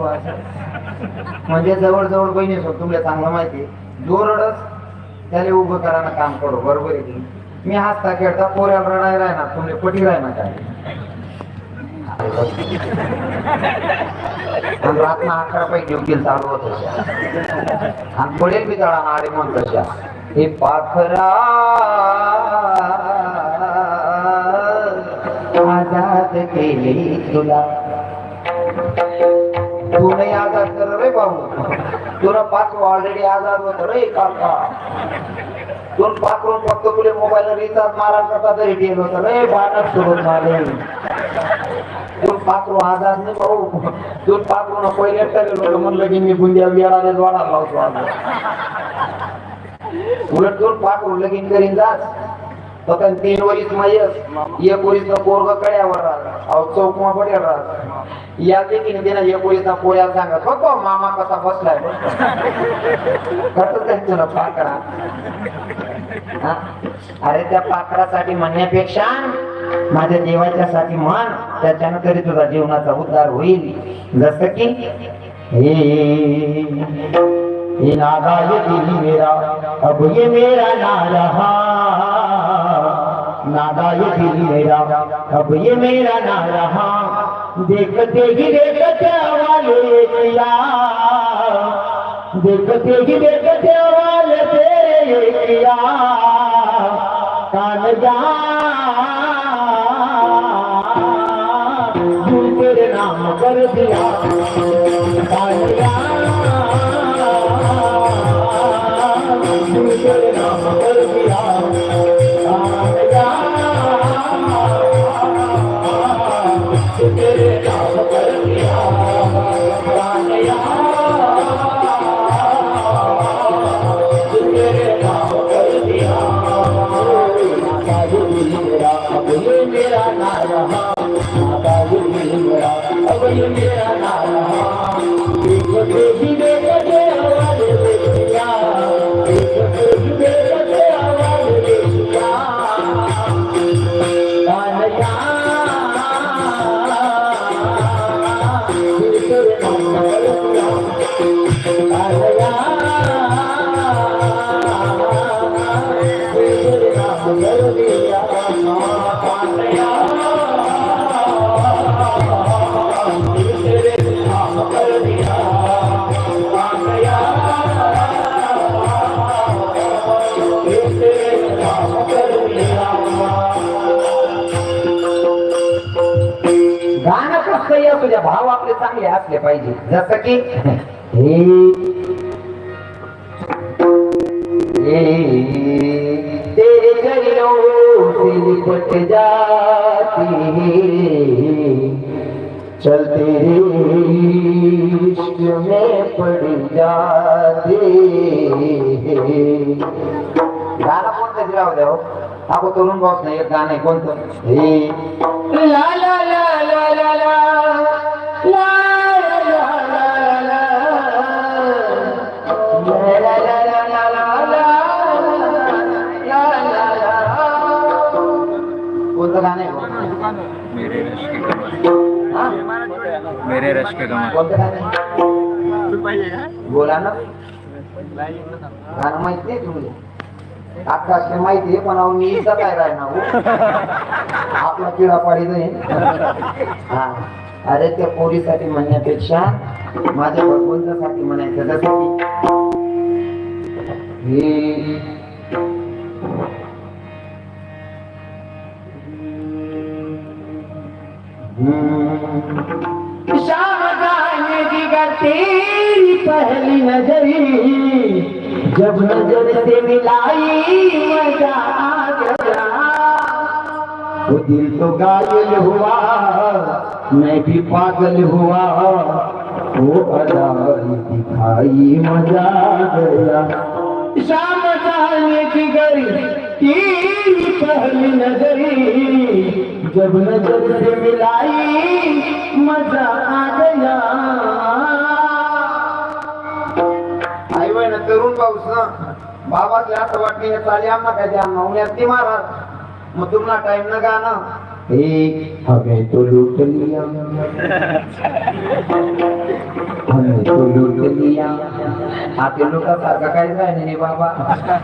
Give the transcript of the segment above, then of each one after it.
म्हणजे जवळ जवळ बहिणी सोड तुमला चांगलं माहिती जो त्याला उभं करायला काम करू बरोबर आहे की मी हसता खेळता पोऱ्याला रडाय राहणार तुमले पटी राहणार? काय आणि रातना अकरा पैकी उकील चालू होत होत्या आणि पडेल बी तळा आडे म्हणत तशा हे पाखरा आजाद केली तुला. तू नाही आजाद कर रे बाबू. तुला पाच ऑलरेडी आजाद होत रे काका. दोन पाकरून फक्त तुले मोबाईल रिचार्ज मारा करता तरी ठेल होत रे बाटक सोडून झाले. दोन पाकरू आजाद नाही भाऊ. दोन पाकरून पहिले ठरलेलं म्हणलं की मी बुंदिया बियाडाने वाढा लावतो उलट दोन पाकरू लगीन करीन जास फक्त तीन वरीस मयस एक वरीस पोरग कड्यावर राहत. अहो चौकमा पडेल राहत. या देखील तिनं एक वरीस पोऱ्याला सांगत बघ मामा कसा बसलाय. कसं काय तुला पाकरा अरे त्या पाखरासाठी म्हणण्यापेक्षा माझ्या देवाच्यासाठी म्हण त्याच्यानं तरी तुझा जीवनाचा उद्धार होईल. जस की हे नादा ये मेरा अब ये मेरा ना रहा नादा ये दिल मेरा अब ये मेरा ना रहा देखते ही देखते वाले किया देखते ही देखते वाले तेरे किया कान जा तेरे नाम कर दिया असले पाहिजे. जसं की हे तेरे चरणों से लिपट जाती. चल तेरे इश्क में पड़ जाते. गाणं कोणतं? दिलाव हो. आपण तरुण बॉस नाही एक गाणं आहे कोणतं? हे. आहे बा? मेरे रश के कमाल हा? मेरे रश के आहे? बोला ना गाणं माहीत नाही आहे पण अहो मी इथं काय राहणार हो? आपला किडा पाडी जाईल हा अरे त्या पोरीसाठी म्हणण्यापेक्षा माझ्या भगवंतासाठी म्हणायचं जसं की हे तेरी पहली नजरी। जब नजर से मिलाई मजा आ गया। वो दिल तो गायल हुआ मैं भी पागल हुआ। वो अदा दिखाई मजा गया। शाम जाने की गरी तेरी पहली नजरी जब नजर से मिलाई मजा आ गया. आई बहिण तरुण पाऊस ना. बाबातले असं वाटणे चाले आम्हा काय द्या उन्यात ती महाराज. मग तुम्हाला टाइम न गाणं. एक हमें तो लूट लिया। हमें तो लूट लिया। आता लोकांसारखा काहीच राहिले नाही बाबा.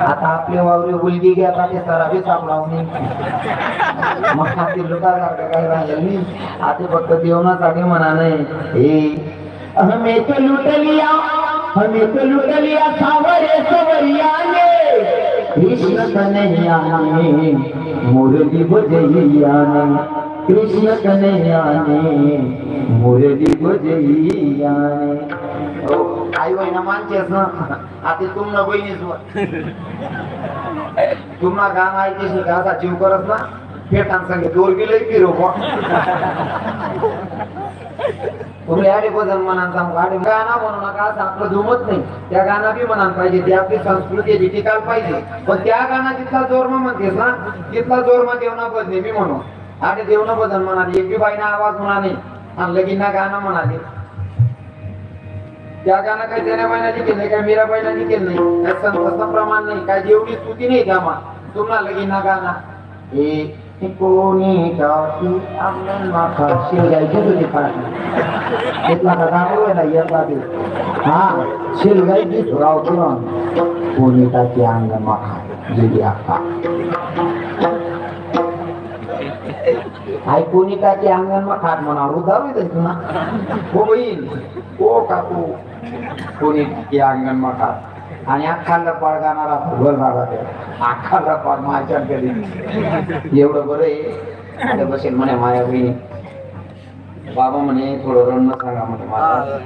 आता आपले वावरे उलगी घ्या आता ते सराबी सापडावणे मग ते लोकांसारखं काही राहिलं नाही. आता फक्त जेवणासाठी म्हणा नाही. हे हमें तो लूट लिया. हमें तो लूट लिया सावरे सवरिया ने. कृष्ण कन्हैया ने मुरली बजैया ने कृष्ण कन्हैया ने मुरली बजैया ने आई बहिणा मानतेस ना? आता तुम्हाला बहिणीच तुम्हाला गाणं ऐकतेस का जीव करत ना? पेटान सांगे दोर गेले फिरो तुम्ही आडे बदल म्हणा सांगू आडे गाणं म्हणू नका असं आपलं जुमत नाही. त्या गाणं बी म्हणाल पाहिजे ती आपली संस्कृती आहे, ती टिकायला पाहिजे. पण त्या गाणं तिथला जोरमा म्हणतेस ना तिथला जोरमा देवना बदले मी म्हणू. आडे देवना बदल म्हणाले एक बी बाईना आवाज म्हणाले आणि लगीन गाणं म्हणाले. त्या गाणं काही देण्या महिन्याने केलं नाही मीरा मीराबाईला केलं नाही काय संतोषचं प्रमाण नाही काय जेवढी स्तुती नाही त्यामा तुम्हाला लगीन गाणं. ए कोणी गाठी अंगण माखा शिवगायची तुझी पाठी इथला का गाणं होय ना येता ते हा शिवगायची सुराव तुला कोणी टाकी अंगण माखा गेली आखा आई कोणी टाकी अंगण मा खाट म्हणा उधार होईल तुला. हो बहीण हो काकू. कोणी टाकी अंगण आणि अख्खाला पाळ गाणारा फुटबॉल राहता अख्खाला पाळ माझ्या कधी एवढं बरं आहे. आता बसेल म्हणे माझ्या बहिणी. बाबा म्हणे थोडं रण सांगा म्हणे मला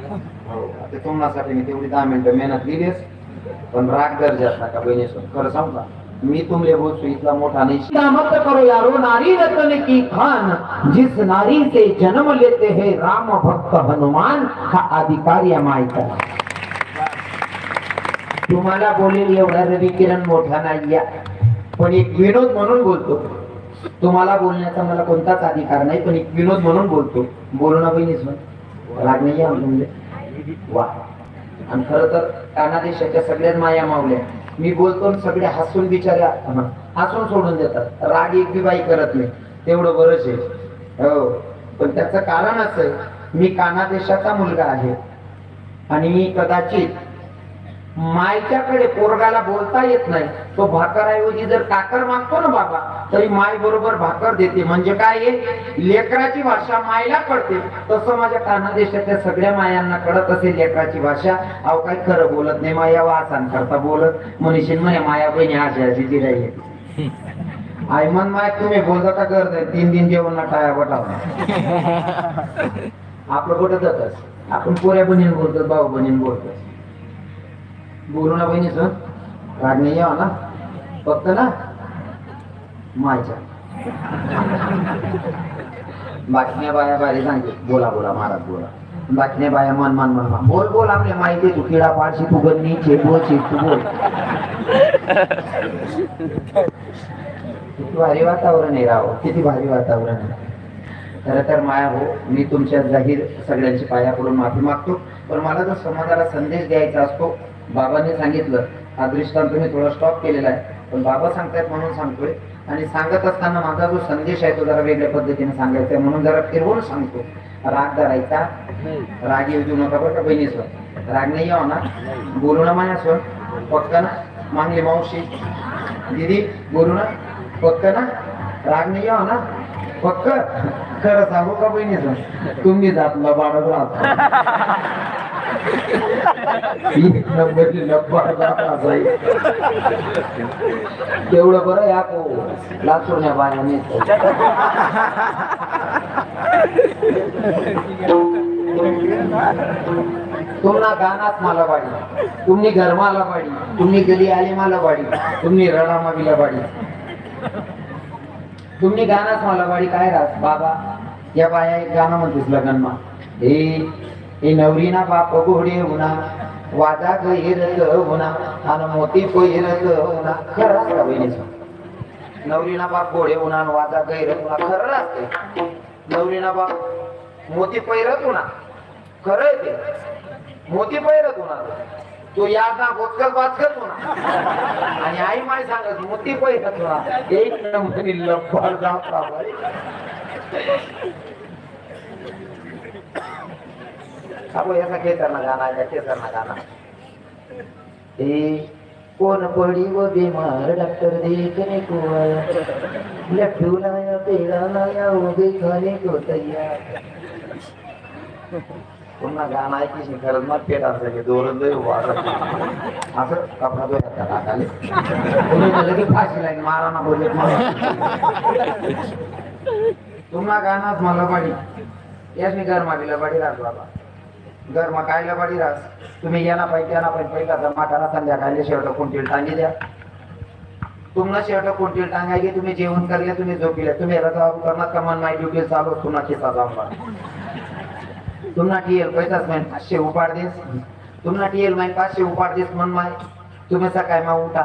हो, तुम्हासाठी मी तेवढी दहा मिनिटं मेहनत दिलीच. पण राग दर्जात नका बहिणीसोबत? खरं सांगू मी तुमले बोलतो इतका मोठा नाही. मत करो यारो नारी रत्न की खान. जिस नारी से जन्म लेते हैं राम भक्त हनुमान का अधिकारी या तुम्हाला बोलेल एवढा रवी किरण मोठा नाही या पण एक विनोद म्हणून बोलतो. तुम्हाला बोलण्याचा मला कोणताच अधिकार नाही पण एक विनोद म्हणून बोलतो. बोलणं बहिणीच म्हण. राग नाही आहे म्हणजे. वा. आणि खर तर कानादेशाच्या सगळ्यात माया मावल्या. मी बोलतो आणि सगळे हसून बिचाऱ्या हसून सोडून देतात. राग एक बी बाई करत नाही. तेवढं बरंच आहे. हो. पण त्याचं कारण असं आहे मी कानादेशाचा मुलगा आहे. आणि मी कदाचित मायच्याकडे पोरगाला बोलता येत नाही. तो भाकरऐवजी जर काकर मागतो ना बाबा तरी माय बरोबर भाकर देते. म्हणजे काय आहे लेकराची भाषा मायला कळते. तसं माझ्या कानादेशातल्या सगळ्या मायांना कळत असेल लेकराची भाषा. अहो काही खरं बोलत नाही. माया वासान करता बोलत. मनीषीन म्हणे माया बहिणी अशी अशी ती राहिली आयमन माय तुम्ही बोलता का करत तीन दिन जेवण ना टाया बटावला आपलं कुठं जातच. आपण पोऱ्या बहिणीन बोलतो भाऊ बहिणीन बोलतो बोलू ना बहिणी सर. राग नाही यावा ना. फक्त ना माझ्या बातम्या बाया बाहेर सांगे बोला बोला महाराज बोला. बातम्या बाया मन मन मन मन. बोल बोल आपल्या माहिती तू किडा पाडशी तू गन्नी चे बोल तू बोल. किती भारी वातावरण आहे राव. किती भारी वातावरण आहे. खरं तर माया हो मी तुमच्या जाहीर सगळ्यांची पाया पडून माफी मागतो. पण मला जर समाजाला संदेश द्यायचा असतो बाबांनी सांगितलं हा दृष्टांत तुम्ही थोडा स्टॉप केलेला आहे. पण बाबा सांगतायत म्हणून सांगतोय. आणि सांगत असताना माझा जो संदेश आहे तो जरा वेगळ्या पद्धतीने सांगायचा आहे म्हणून जरा फिरवून सांगतो. राग धरायचा. राग येऊ देऊ नका बरं का बहिणीसवर राग नाही यावं ना. बोलू ना माझ्यासवर पक्क ना मागली मावशी. दीदी बोलू ना. पक्क ना. राग नाही यावं ना. पक्क. खरं सांगू का बहिणीचं? तुम्ही जात लबाडत राहता. तेवढं बरं या को लाचोरण्या बायाने. तुम्हाला गानात मला पाडी तुम्ही गरमाला पाडी तुम्ही गली आली मला पाडी तुम्ही रडामाबीला पाडी तुम्ही गानाच मला पाडी काय राहत बाबा या बाया एक गाणं म्हणतेस लग्नमा हे हे नवरीना बाप घोडे उना वाजा गैरत होना आणि मोती पैरत उना खरं असता बहिणीचं. नवरीना बाप घोडे उना आणि वाजा गैरत उना खरं असते. नवरीना बाप मोती पहिरत होना खरं आहे ते. मोती पहिरत उना तू तो ना बोचकल वाचकल होणार आणि आई माय सांगत मोती पैरत होणार एक नंबर लफाड जात राहावा. आपको ऐसा केसरना गाना है केसरना गाना ए कोण पडी व बीमार डॉक्टर देखने को आया लड्डू लाया पेड़ा लाया उगे खाने को पुन्हा गाणं ऐकी खरंच मग पेट असायचे दोरच लय असं कपडा तो हातात तुम्ही लगेच फाशी लाईन मारा ना बोलत मला. तुम्हा मला बाडी यासनी गरमा मागीला पाडी राहतो बाबा. गरमा कायला पाडी रास तुम्ही येणा पाहिजे त्यांना पाहिजे पहिला जमा करा संध्याकाळी शेवट कोणती टांगी द्या. तुम्हाला शेवट कोणती टांगायची तुम्ही जेवण करले तुम्ही झोपिले. तुम्ही रजा करणार का मन माय ड्युटी चालू तुम्हाला खिसा जाऊन तुम्हाला टीएल पैसाच माहिती पाचशे उपाड देस. तुम्हाला टीएल माहिती पाचशे उपाड देस मन माय. तुम्ही सकाळी मग उठा.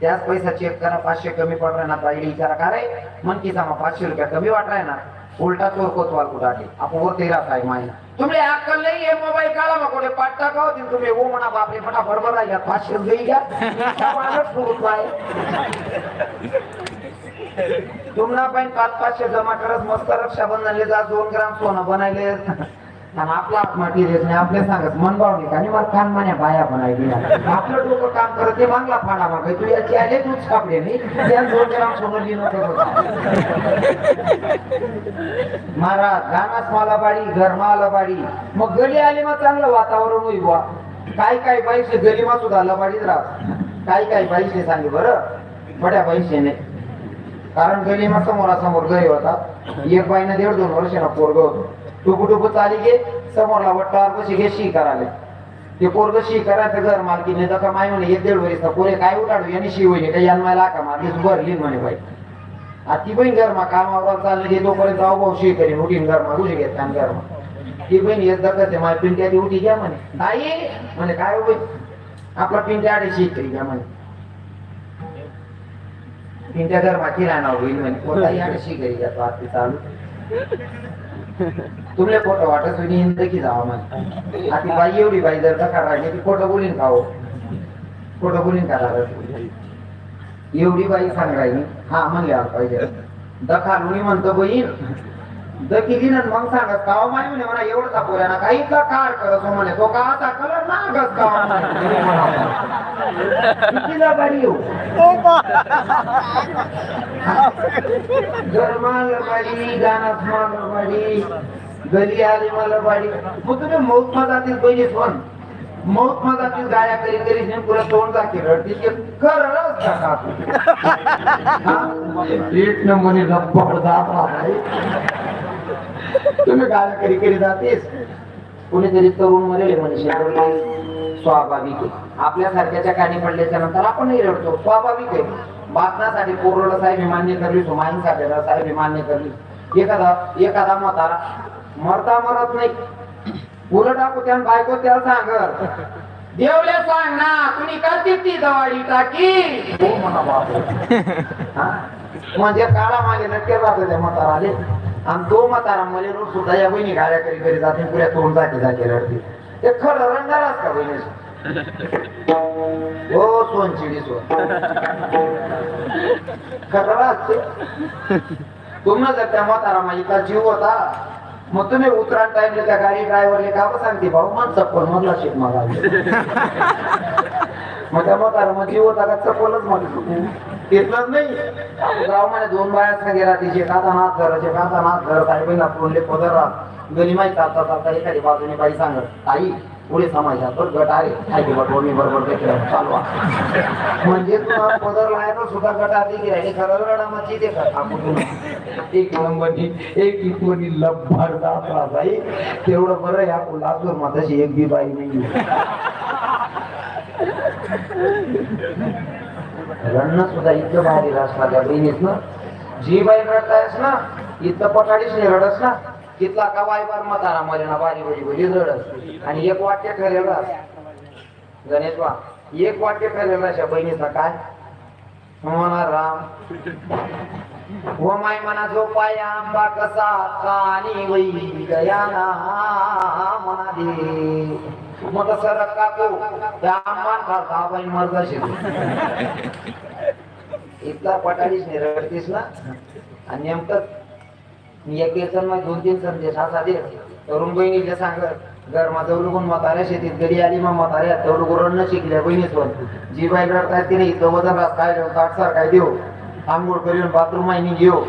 त्याच पैसा चेक करा पाचशे कमी पड ना ताईला विचारा का रे? मन की मग पाचशे रुपया कमी वाट ना. उलटा चोर कोतवाल कुठं आले? आपण वर तेरा काय माहिती तुम्ही अक्कल नाही हे मोबाईल काढा मग कोणी पाठ टाकाव तिथे तुम्ही ओ म्हणा बापरे म्हणा बरोबर आहे पाचशे रुपये घ्या माणूस आहे तुम्हाला पण पाच पाचशे जमा करत मस्त रक्षाबंधनले जा दोन ग्राम सोनं बनायले. आणि आपला मटेरियल नाही आपले सांगत मन बावणी आणि मला कान मान्या बाया बनायली आपलं डोकं काम करत ते मागला फाडा माग. तू याची आले तूच कापडे नाही. त्या दोन ग्राम सोनं लिहिणं मारा गानाच मला बाडी घरमा बाडी मग गली आली मग चांगलं वातावरण होईल बा काय काय पैसे गलीमा सुद्धा लबाडीत राहत काय काय पैसे सांगे बरं? मोठ्या पैसे नाही कारण गलीमा समोरासमोर गरी होता एक बाईनं दीड दोन वर्षांना पोरग होतो. टुकू टुकू चाली गे समोरला वट्टावर कशी घे शी कराले. ते पोरग शी करायचं घर मालकीने दका माय म्हणे एक दीड वर्ष पोरे काय उठाडू यांनी शी होईल काय यान लाका मारली भरली म्हणे बाई. आ ती बहीण घरमा कामावर चालली गे तोपर्यंत अहो भाऊ शी करीन उठीन घरमा उशी घेत घर मा. ती बहीण येत दगत माय पिंट्या ती उठी घ्या म्हणे. ताई म्हणे काय हो बहीण आपला पिंट्या आडे शी करी घ्या म्हणे. पिंट्या घरमा किराणा होईल म्हणे पोताई आडे शी करी घ्या तो चालू. तुमले खोटं वाटत तुम्ही हिंदकी जावा म्हणे आधी बाई एवढी बाई जर का राहिली ती खोटं बोलीन खाओ खोटं बोलीन का हो? एवढी बाई सांग हा म्हणल्यावर पाहिजे. दखा लुणी म्हणतो बहीण दकी दिन मग सांगत काव माय म्हणे म्हणा एवढं पोऱ्या ना काही का कार करत म्हणे तो का कलर ना कितीला येऊ गरमाल हो. बाडी गानात माल बाडी गली आली मला बाडी मग तुम्ही मौत मधातील पहिलीच पण मौत मधातील गाया करी करी नेम तुला तोंड दाखी रडती ते करच गप्पा जात तुम्ही गाया करी करी जातेस. कुणीतरी तरुण मरेल म्हणे स्वाभाविक आहे. आपल्यासारख्याच्या कानी पडल्याच्या नंतर आपणही रडतो. स्वाभाविक आहे. बातम्यासाठी पोरोला साहेब मान्य करली साठेला साहेब मान्य करली. एखादा एखादा मतारा मरता मरत नाही. उलट टाकू त्या बायको त्याला सांग देवले सांग ना कुणी का ती दवाडी टाकी? हो म्हणा बाप हा? म्हणजे काळा मागे नक्की राहतो त्या मताराले आणि तो म्हातारा मध्ये रोज सुद्धा या बहिणी गाड्या करी करी जाते पुऱ्या तोंड जाते जाते रडते. ते खरं रंगालाच का बहिणी? हो सोनचिडी सोन. खरं तुम्हाला जर त्या म्हातारा माझी जीव होता मग तुम्ही उतरा टाइमले त्या गाडी ड्रायव्हरले का सांगते भाऊ? मन चप्पल मधला शिक मला मग त्या म्हातारा मग जीव होता का? चप्पलच मग घेतलंच नाही. गावामध्ये म्हणे दोन बाया सांगे राहते एखादा नाथ धर एखादा काता नाथ धर ताई पुरले पदर राहत गणिमाई चालता चालता एखादी बाजूने बाई सांगत ताई पुढे समाजात बघ गट आहे. खायची बटवळ बरोबर देखील चालवा म्हणजे तुला पदर लायनं सुद्धा गट आधी की राहिली खरं रडामाची ते एक नंबरची एक कोणी लब्बाड जात राहाय तेवढं बरं या लातूर माताशी एक बी बाई नाही रडणं सुद्धा इतकं भारी असणार त्या बहिणीत ना जी बाई रडतायस ना इथं पटाडीच नाही रडस ना तिथला का बाई बार म्हातारा मरे ना बारी बरी बरी रडस आणि एक वाक्य ठरेल गणेश बा एक वाक्य ठरेल अशा बहिणीचा काय? म्हणा राम हो माय मना जो पाया आंबा कसा कानी वै गयाना मना दे. मग तसं काकू. त्या आंबा खाता बाई मरदाशी इथला पटाडीच नाही रडतीस ना? आणि नेमकं मी एक दे सण मग दोन तीन संदेश असा दे तरुण बहिणीला सांग गरमा जवळून म्हाताऱ्या शेतीत घरी आली मग म्हाताऱ्या. तेवढं गुरण शिकल्या बहिणीच पण. जी बाई रडताय तिने इथं वजन रास काय देऊ? ताट काय देऊ? आंघोळ करून बाथरूम माहिनी घेऊ.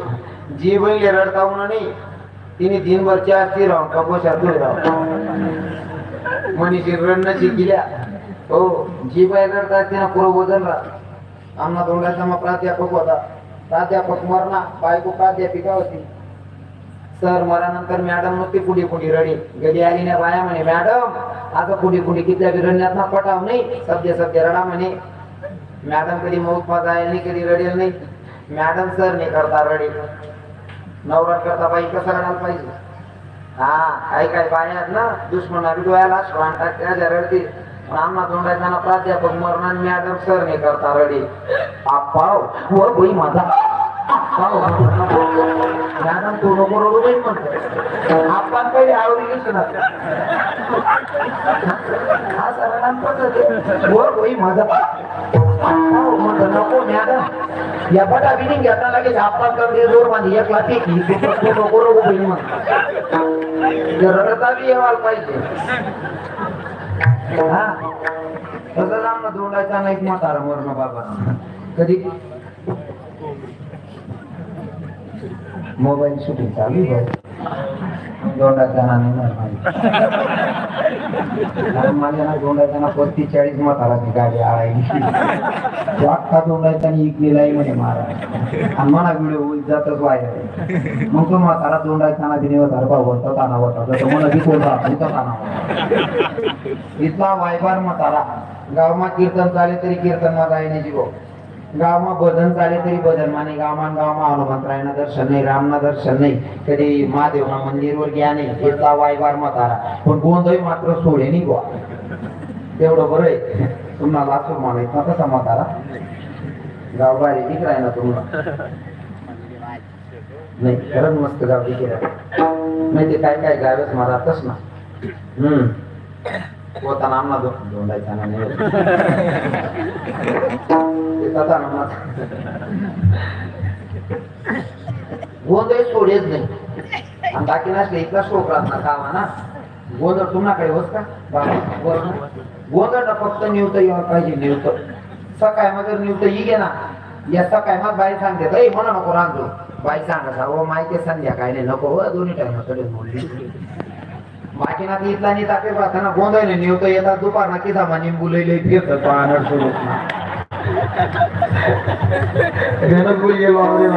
जी बहिणी रडता म्हणून नाही तिने दिनभर चार ती राहून कपोशात राहून मनीषी रडणं शिकल्या. हो जी बाय रडतात तिनं पुरं वजन राहत आमना दोंडाचा मग प्राध्यापक होता. प्राध्यापक मरणा बायको प्राध्यापिका होती सर मरानंतर मॅडम नव्हती पुढे पुढे रडी. घरी आली ना बाया म्हणे मॅडम आता पुढे पुढे किती रडण्यात ना पटाव नाही. सध्या सध्या रडा म्हणे. मॅडम कधी मौत जायला नाही कधी रडेल नाही. मॅडम सर नाही करता रडेल नवरा करता बाई कसं रडायला पाहिजे? हा काही काही बाया ना? दुश्मना डोळ्याला श्वान टाकत्या रडते आम्हा तोंडाच्या प्राध्यापक मरणान मी मॅडम सर नाही करता रडी. आपाव व हो, बाई माझा. हो, मॅडम तू नको रडू बाई म्हणतो आपण काही आवडी घेतो हा सरांना पटत व हो, माझा. नको मॅडम या बटा बिनिंग చెప్పాలి लगेच आपण कमी जोरमध्ये एक लाठी की तू तू नको रडू नाही म्हातारा बाबा. कधी? मोबाईल शूटिंग चालू नाही. माझ्या ना दोंडाचा ना पस्तीस चाळीस म्हाताराची गाडी आळायची तो अख्खा दोंडाचा इकलेला आहे म्हणे महाराज. आणि मला व्हिडिओ जातच वायर मग तो म्हातारा तोंडाय ताना तिने धरपा होता ताना होता. जसं मला बी कोण राहतो? ताना होता. इथला वायबार म्हातारा गावमा कीर्तन चाले तरी कीर्तन मा गायण्याची गो गावमा भजन चाले तरी भजन माने गावमान गावमा हनुमंतरायना दर्शन नाही रामना दर्शन नाही कधी महादेवना मंदिरवर ग्या नाही इथला वायबार म्हातारा. पण गोंधळ मात्र सोडे नाही गोवा तेवढं बरं आहे. तुम्हाला असं म्हणायचं ना तसा म्हातारा गाव बारी तिकडे ना तुम्हाला? नाही खरंच मस्त गाव तिकडे नाही ते काय काय गावच मारतच ना. हम्म. होता नामना दो दोंडायचा ना नाही. होत. ना गोंधळ सोडेच नाही. आणि बाकी नसले इतका शोक राहत ना कामा ना गोंधळ तुम्हाला काही होत का? बाबा गोंधळ फक्त निवत येऊन पाहिजे निवत सकाळमध्ये निवत ही घे ना. या सकाळ मग बाई सांगते "ऐ, म्हणा नको रांगतो बाई सांगा सर्व ओ हो, माहिती संध्याकाळी नाही नको हो दोन्ही टायमाकडे बोलली. बाकी ना इथला नी तापे प्रार्थना गोंधळ निवत येतात दुपार ना किसा लई बुलैले फिरतात पाहणार सुरू. गणक बोल गेलो आवडे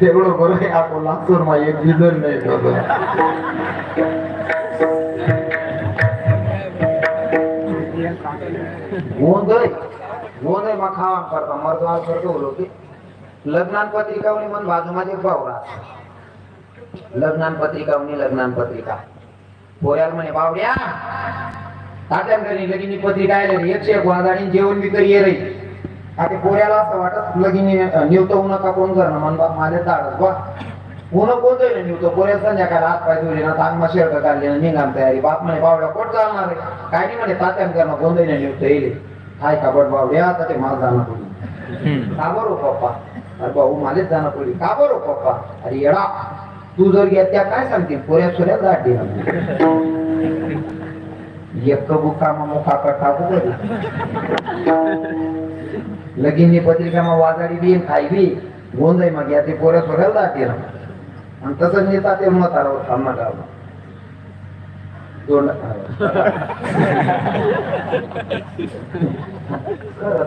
तेवढं बरं आहे आपण लातूर मा एक बिजर नाही ठेवलं. गोंधळ गोंधळ मा खावा करता. मर्दवाल करतो बोलो की लग्नान पत्रिका पत्रिकावनी मन बाजूमध्ये भाऊ राहत लग्नान पत्रिका पत्रिकावनी लग्नान पत्रिका. पोऱ्याला म्हणे बावड्या तात्यान घरी लगीनी पत्रिका आले एकशे एक वाजाडी जेवण बी करी रे. आता पोऱ्याला असं वाटत लगीनी निवतो नका कोण करणं मन बाप माझे ताडच बा ऊन कोण जाईल निवतो पोऱ्या संध्याकाळी हात पाय धुले ना तांग शर्ट काढले ना निघाल तयारी. बाप म्हणे बावड्या कोण चालणार आहे? काय नाही म्हणे तात्यान करणं कोण जाईल निवतो येईल. हाय का बट बावड्या आता ते मला जाणं पुढे का बरो पप्पा? अरे भाऊ मलाच जाणं पडली. का बरो पप्पा? अरे येडा तू जर घेत त्या काय सांगतील? पोऱ्या सोऱ्या दाट दे एक बुका मग मुखा टाकू कधी लगीननी पत्रिका मग वाजाडी बी खाई बी जाई मग या ते पोऱ्या सोऱ्याला दाट आणि तसंच नेता ते म्हातारावर थांबा गावला दोन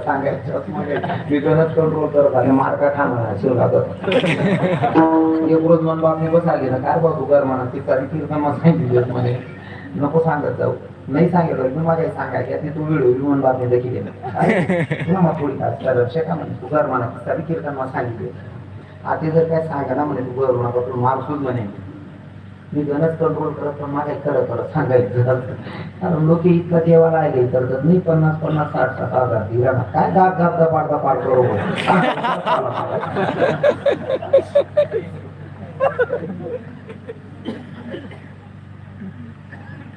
सांगायचं मी गणच कंट्रोल करत आणि मार्का खाणार शिवगात एक रोज मन बापने बसा ना काय बाबू कर म्हणा ती तरी कीर्तन सांगितली नको सांगत जाऊ. नाही सांगितलं मी माझ्या सांगायच्या ते तू व्हिडिओ विमान बातमी देखील मग थोडी तास तर शेका म्हणे तू कर म्हणा तरी कीर्तन मला सांगितले. आता जर काय सांगा ना म्हणे तू करू नका तू मारसूच म्हणे मी गणच कंट्रोल करत पण मला खरं खरं सांगायचं झालं. कारण लोक इतकं देवाला आले करतात नाही पन्नास पन्नास साठ साठ हजार दिला. ना काय दाब दाब दपाड दपाड करू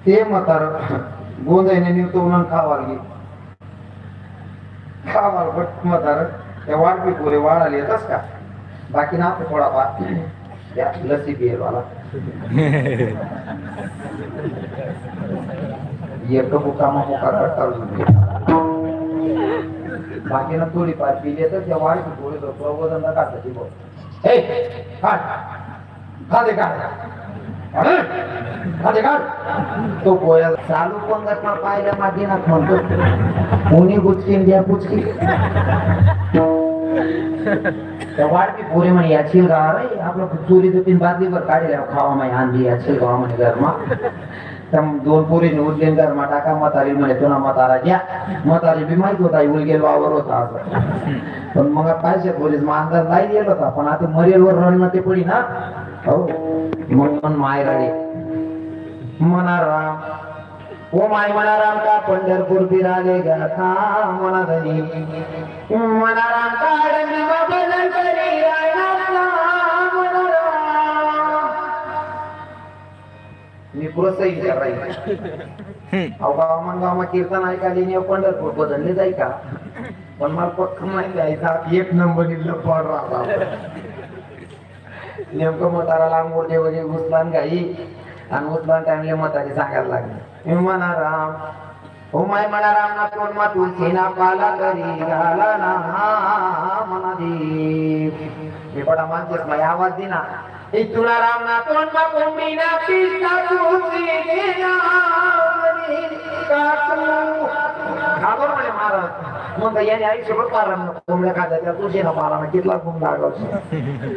ते म्हातार गोंधळीने निवतो म्हणून खावाल गे खावाल बट म्हातार. त्या वाढपी पुरे वाढायला येतच का? बाकी ना आपलं थोडाफार या लसी पिये मला एक बुकामा बुका करता बाकी ना थोडी पार पिली तर त्या वाढपी पुरे प्रबोधन काढतात ती बोल हे काढ काढ खादे तो पोया चालू पंगत घटना पाहिल्या मागे ना म्हणतो कोणी गुचकीन द्या गुचकी वाढती वाढपी पोरे म्हणे याची गाव रे आपलं चोरी दुपीन तीन बादलीवर काढेल खावा माही आणली याची गाव म्हणे घरमा त्या दोन पोरी घर मा टाका म्हातारी म्हणे तुला म्हातारा घ्या म्हातारी बी माहीत होता उलगेल वावर होता असं पण मग पाहिजे पोलीस मग अंदाज नाही गेलो होता पण आता मरेलवर रणनं ते पडी ना हो म्हणून माय मायराडे म्हणा राम. ओ माय म्हणा राम का पंढरपूर फिराले गाथा म्हणा धनी म्हणा राम का मी बदल करी मी प्रोत्साहित करायचं अहो गावामान गावामा कीर्तन ऐकायला नाही पंढरपूर बदलले जाय का? पण मला पक्क माहिती आहे एक नंबर पड राहता नेमकं मोतारा लांबोर देवजी म्हणजे उचलान गाई आणि उचलान टाइमले म्हातारी सांगायला लागले. मी म्हणा राम हो माय म्हणा राम ना कोण मा तुलसी ना पाला करी घाला ना म्हणा दे मी पडा मानतेस माझ्या आवाज दिना तुला राम ना कोण मा कोंबडी ना पिता तुलसी देना घाबर म्हणे महाराज मग याने पाला कोंबड्या तुळशीला पाला ना कितला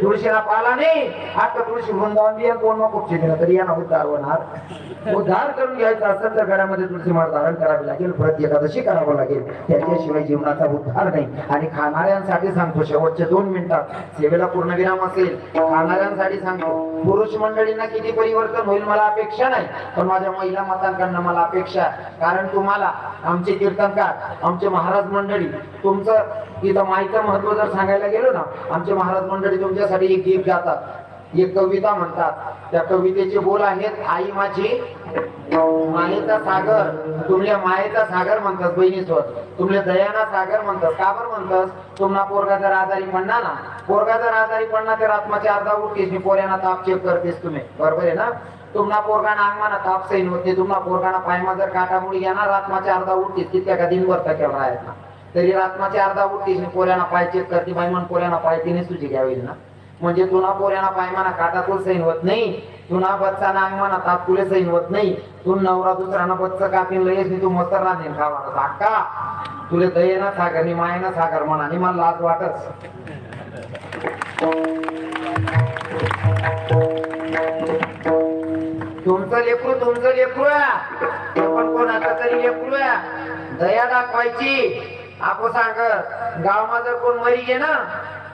तुळशीला पाला नाही. आता तुळशी बिया कोण दिलं तरी यांना उद्धार होणार. उद्धार करून घ्यायचा असेल तर घरामध्ये तुळशी माळ धारण करावी लागेल. एकादशी करावं लागेल. त्याच्याशिवाय जीवनाचा उद्धार नाही. आणि खाणाऱ्यांसाठी सांगतो शेवटच्या दोन मिनिटात. सेवेला पूर्ण विराम असेल. खाणाऱ्यांसाठी सांगतो पुरुष मंडळींना किती परिवर्तन होईल मला अपेक्षा नाही. पण माझ्या महिला मतांकडनं मला अपेक्षा कारण तुम्हाला आमचे कीर्तनकार आमचे महाराज मंडळी तुमचं इथं माईचं महत्त्व जर सांगायला गेलो ना आमचे महाराज मंडळी तुमच्यासाठी एक गीत गातात. एक कविता म्हणतात. त्या कवितेचे बोल आहेत आई माझी मायेचा सागर तुमल्या मायेचा सागर म्हणतात बहिणीसोबत. तुमल्या दयाना सागर म्हणतात का बरं म्हणतात तुम्हाला पोरगा जर आजारी पडणार ना? पोरगा जर आजारी पडणार तर आत्माच्या अर्धा उठतीस. मी पोऱ्यांना ताप चेक करतेस तुम्ही. बरोबर आहे ना? तुम्हाला पोरगाना अंगमाना ताप सैन होते तुम्हाला पोरगाना पायमा जर काटामुळे येणार आत्माच्या अर्धा उठतीस तितक्या का दिनभर केला आहेत ना? तरी रात्माच्या अर्धा उठतीस मी पोऱ्यांना पाय चेक करते बाई मन पाय तिने सुजी घ्यावी ना? म्हणजे तुना पोऱ्याना पायमाना काटातून सैन होत नाही. तुना बच्चाना अंगमाना तुले सैन होत नाही. तू नवरा दुसऱ्याना बच्च कापीन मी तू मस्तर राहणे खावा धाका! तुले दयेना सागर नि मायेना सागर म्हणा आणि मला लाज वाटच. तुमचं लेकरू तुमचं लेकरू आहे. ते पण कोणाचं तरी लेकरू आहे. दया दाखवायची. आपण सांग गावमा जर कोण मरी गे ना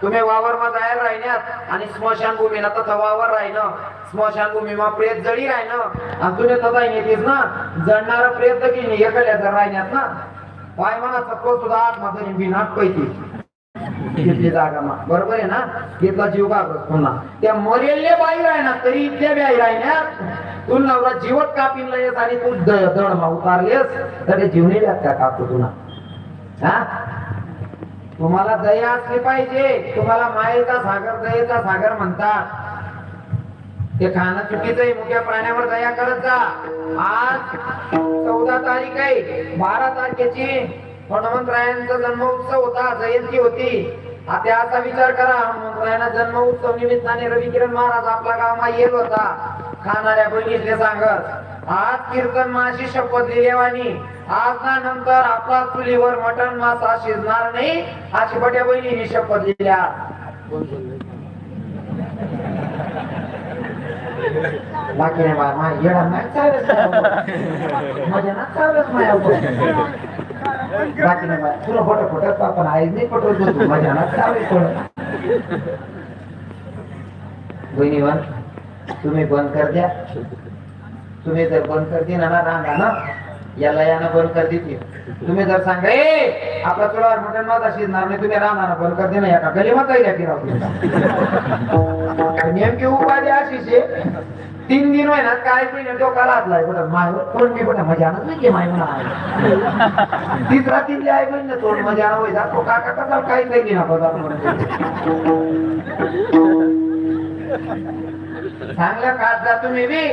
तुम्ही वावर मा जायला राहण्यात आणि स्मशानभूमीला तसं वावर राहिनं स्मशानभूमीमा प्रेत जडी राहिनं आणि तुम्ही तसा नेतीस ना जडणार प्रेत की एकल्या जर राहण्यात ना. पाय म्हणा चक्क सुद्धा आतमध्ये बिनाट पैकी. तिथली जागा मा. बरोबर आहे ना? तिथला जीव का पुन्हा. त्या मरेलले बाई राहणार तरी इथल्या बाई राहण्यात तू नवरा जीवत कापीन लयस आणि तू द- उतारलेस तर ते जीवनेल्यात का कापतो तुला? हा? तुम्हाला दया असली पाहिजे. तुम्हाला मायेचा सागर दयेचा सागर म्हणतात. ते खाणं चुकीचं आहे मुख्य प्राण्यावर दया करत जा. आज चौदा तारीख आहे. बारा तारखेची हनुमंतरायांचा जन्मोत्सव होता. जयंती होती. आता असा विचार करा हनुमंतरायांना जन्म उत्सव निमित्ताने रवी किरण महाराज आपला गावमा येत होता. खाणाऱ्या बहिणीतले सांगत आज कीर्तन माशी शपथ दिलेवानी आज ना नंतर आपला चुलीवर मटण मासा शिजणार नाही. अशी बट्या बहिणीने शपथ दिल्या. बाकी नाही माझ्या ना चालत माझ्या बाकी नाही तुला फोटो फोटत आपण आई नाही फोटो तू मजा ना थोडं बहिणी बन तुम्ही बंद कर द्या तुम्ही जर बंद कर दिना ना रांगा ना याला यानं बंद कर देते तुम्ही जर सांगा ए आपला तुला मटण माझा शिजणार नाही तुम्ही राहणार बंद कर या का गली मग काही फिराव नेमके उपाधी अशीच आहे तीन दिन होय ना काय पण डोका लादलाय बरं माय कोण मी पण मजा नाही माय म्हणा. तिसरा तीन आई बहीण तोड मजा होय तो काका कसा काही काही ना पदार्थ चांगलं खात जा तुम्ही बी.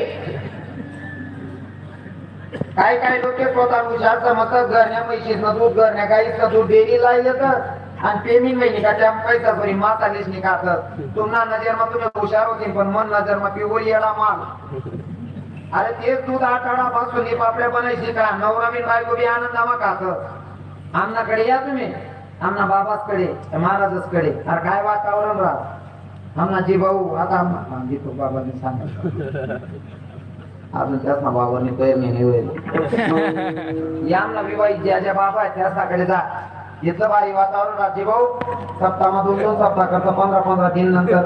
काय काय लोक स्वतः हुशार समजतात घरण्या म्हैशीतनं दूध घरण्या गाईचं दूध डेअरी लायलं तर. आणि पेमेंट नाही का त्या पैसा भरी माता लेसनी खातात तुम्हाला नजर मग तुम्ही हुशार होतील पण मन नजर मग पिवळी येडा माल अरे तेच दूध आठाडा पासून ही पापड्या बनायची का? बी बायको बी आनंदामा खात आमनाकडे या तुम्ही. आमना बाबासकडे महाराजकडे अरे काय वातावरण राहत आमनाची भाऊ आता आम्हा- तो बाबांनी सांगितलं. अजून त्याच ना बाबांनी पेरणी नाही होईल. यामला विवाहित ज्या ज्या बाबा आहेत त्याच्याकडे जा. इथलं भारी वातावरण राहते भाऊ. सप्ताह दोन सप्ताह करता पंधरा पंधरा दिन नंतर.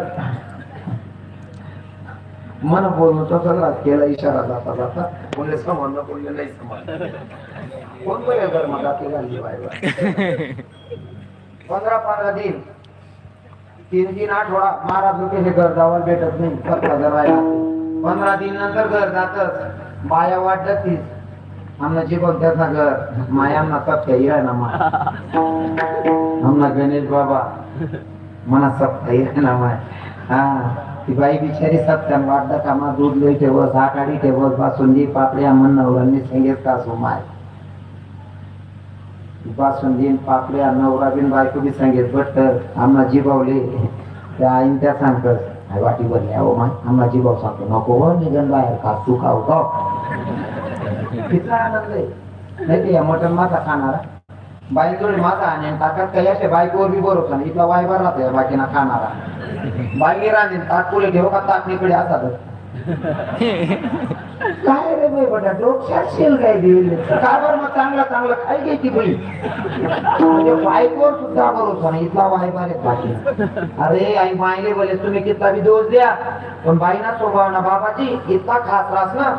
मन बोलून तसं केला इशारा जाता जाता बोलले समजलं बोलले नाही समजलं कोण बोले घर मग जाती घालली पंधरा पंधरा दिन. तीन तीन आठवडा. महाराज लोक हे घर जावं भेटत नाही. पंधरा दिन नंतर घर जातच. बाया वाटत तीच. आमना जीवन त्याचा घर माया आमना सप्त्या हिरा ना माय. आमना गणेश बाबा मना सप्त्या हिरा ना माय. हा ती बाई बिचारी सप्त्यान वाटत कामा दूध लई ठेवस आकाडी ठेवस बासुंदी पापड्या मन नवरांनी संगीत का माय. बासुंदी पापड्या नवरा बिन बायको बी संगीत बट्टर आमना जीवावले त्या आईन त्या सांगतस "आई वाटी भरली अहो माय आमना जीवाव सांगतो नको हो निघन बाहेर खास तू खाऊ खाऊ. कितना आनंद आहे? नाही ते मटन माता खाणारा? बाई थोडी माता आणि ताकात काही असे बायकोवर बी बरोबर नाही. इथला वायबर राहतो बाकीना खाणारा. बाई रांधीन ताक पुढे ठेव का ताकणीकडे असतात काय रे बाई बटा डोक्यात शेल काय देईल? का बरं मग चांगला चांगलं खाय घ्यायची बाई. म्हणजे बायकोवर सुद्धा भरोसा नाही. इथला वायबार आहे बाकी अरे आई मायले बोले तुम्ही कितला बी दोष द्या. पण बाईना स्वभाव ना बाबाची इतका खास रास ना.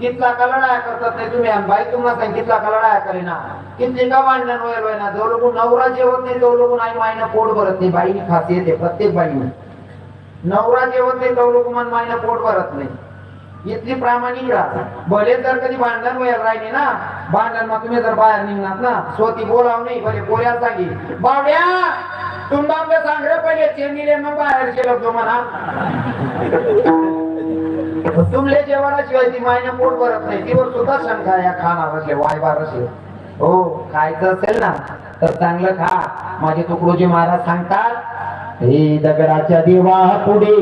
कितला कलडाया करतात नाही तुम्ही? बाई तुम्हाला सांग कितला कलडाया करेना? किती का भांडण होईल वयना जो लोक नवरा जेवत नाही तो लोक आई मायना पोट भरत नाही. बाई खास येते प्रत्येक बाईने नवरा जेवत नाही तो लोक मन मायना पोट भरत नाही. इतकी प्रामाणिक राहा. भले जर कधी भांडण वयर राहिली ना भांडण मग तुम्ही जर बाहेर निघणार ना स्वती बोलाव नाही भले पोऱ्या जागी. बावड्या तुम्हाला आपल्या सांगरे पहिले चेंडीले मग बाहेर गेलो तो म्हणा. तुमले जेवणाशिवाय ती मायना पोट भरत नाही. तीवर सुद्धा शंका या खाना बसले वायबार असले. हो खायचं असेल ना तर चांगलं खा. माझे तुकडोजी महाराज सांगतात हे दगडाच्या देवा पुढे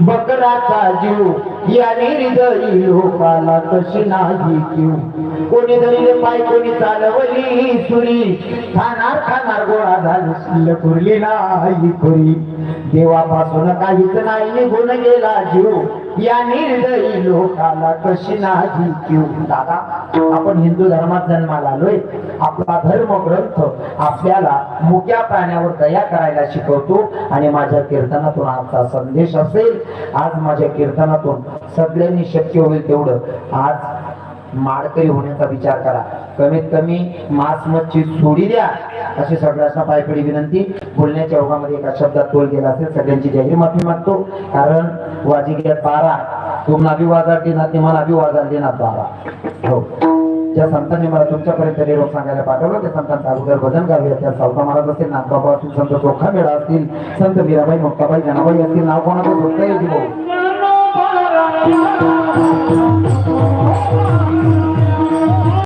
बकराचा जीव या हृदयी लोकाला कशी नाही जीव कोणी धरले पाय कोणी चालवली सुरी. खाणार खाणार गोळा झाली शिल्लक उरली नाही खुरी देवापासून काहीच नाही निघून गेला जीव. या निर्दयी लोकाला कशी नाही जीव दादा आपण हिंदू धर्मात जन्माला आलोय. आपला धर्म ग्रंथ आपल्याला मुक्या प्राण्यावर दया करायला शिकवतो. आणि माझ्या कीर्तनातून आजचा संदेश असेल आज माझ्या कीर्तनातून सगळ्यांनी शक्य होईल तेवढं. आज माडकरी होण्याचा विचार करा. कमीत कमी मांस मच्छी सोडी द्या अशी सगळ्यांना पायपडी विनंती. बोलण्याच्या ओघामध्ये एका शब्दात तोल गेला असेल सगळ्यांची जाहीर माफी मागतो. कारण वाजिग्यात बारा. तुम्हाला अभिवादार देणार ते मला अभिवादार देणार बारा. हो. ज्या संतांनी मला तुमच्यापर्यंत निरोप सांगायला पाठवलं त्या संतांचा अगोदर भजन गावी त्या सावता महाराज असतील नागबाबा असतील संत चोखा मेळा असतील संत मीराबाई मुक्ताबाई जनाबाई असतील नाव कोणाचं बोलता येईल भाऊ